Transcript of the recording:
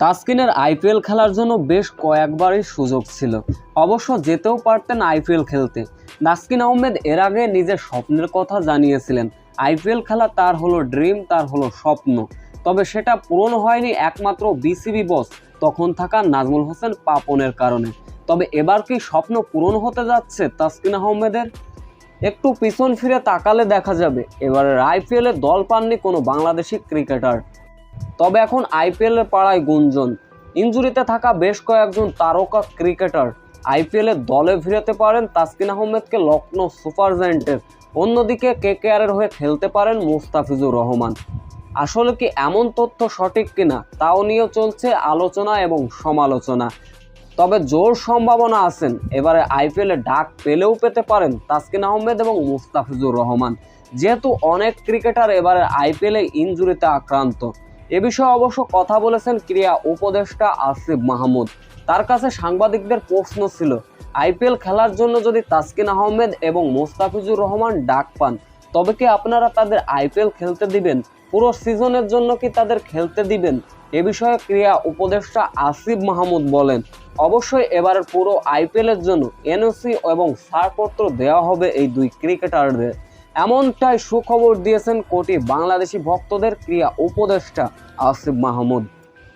তাসকিনের IPL খেলার জন্য বেশ কয়েকবারই সুযোগ ছিল। অবশ্য যেতেও পারতেন আইপিএল খেলতে। তাসকিন আহমেদ এর আগে নিজের স্বপ্নের কথা জানিয়েছিলেন, আইপিএল খেলা তার হলো ড্রিম, তার হলো স্বপ্ন। তবে সেটা পূরণ হয়নি একমাত্র বিসিবি বস, তখন থাকা নাজমুল হোসেন পাপনের কারণে। তবে এবার কি স্বপ্ন পূরণ হতে যাচ্ছে তাসকিন আহমেদের? একটু পিছন ফিরে তাকালে দেখা যাবে। এবারের আইপিএলে দল পাননি কোনো বাংলাদেশি ক্রিকেটার। তবে এখন আইপিএলের পাড়ায় গুঞ্জন। ইঞ্জুরিতে থাকা বেশ কয়েকজন তারকা ক্রিকেটার আইপিএলের দলে ফিরতে পারেন তাসকিন আহমেদকে লখনৌ সুপার জায়েন্টের। অন্যদিকে কেকেআরের হয়ে খেলতে পারেন মুস্তাফিজুর রহমান। আসলে কি এমন তথ্য সঠিক কিনা, তাও নিয়ে চলছে আলোচনা এবং সমালোচনা। তবে জোর সম্ভাবনা আছেন, এবারে আইপিএলে ডাক পেলেও পেতে পারেন তাসকিন আহমেদ এবং মুস্তাফিজুর রহমান। যেহেতু অনেক ক্রিকেটার এবারে আইপিএলে ইনজুরিতে আক্রান্ত। এ বিষয়ে অবশ্য কথা বলেছেন ক্রীড়া উপদেষ্টা আসিফ মাহমুদ। তার কাছে সাংবাদিকদের প্রশ্ন ছিল, আইপিএল খেলার জন্য যদি তাসকিন আহমেদ এবং মোস্তাফিজুর রহমান ডাক পান, তবে কি আপনারা তাদের আইপিএল খেলতে দিবেন? পুরো সিজনের জন্য কি তাদের খেলতে দিবেন? এ বিষয়ে ক্রীড়া উপদেষ্টা আসিফ মাহমুদ বলেন, অবশ্যই এবারের পুরো আইপিএলের জন্য এনওসি এবং ছাড়পত্র দেওয়া হবে এই দুই ক্রিকেটারদের। এমনটাই সুখবর দিয়েছেন কোটি বাংলাদেশি ভক্তদের ক্রিয়া উপদেষ্টা আসিফ মাহমুদ।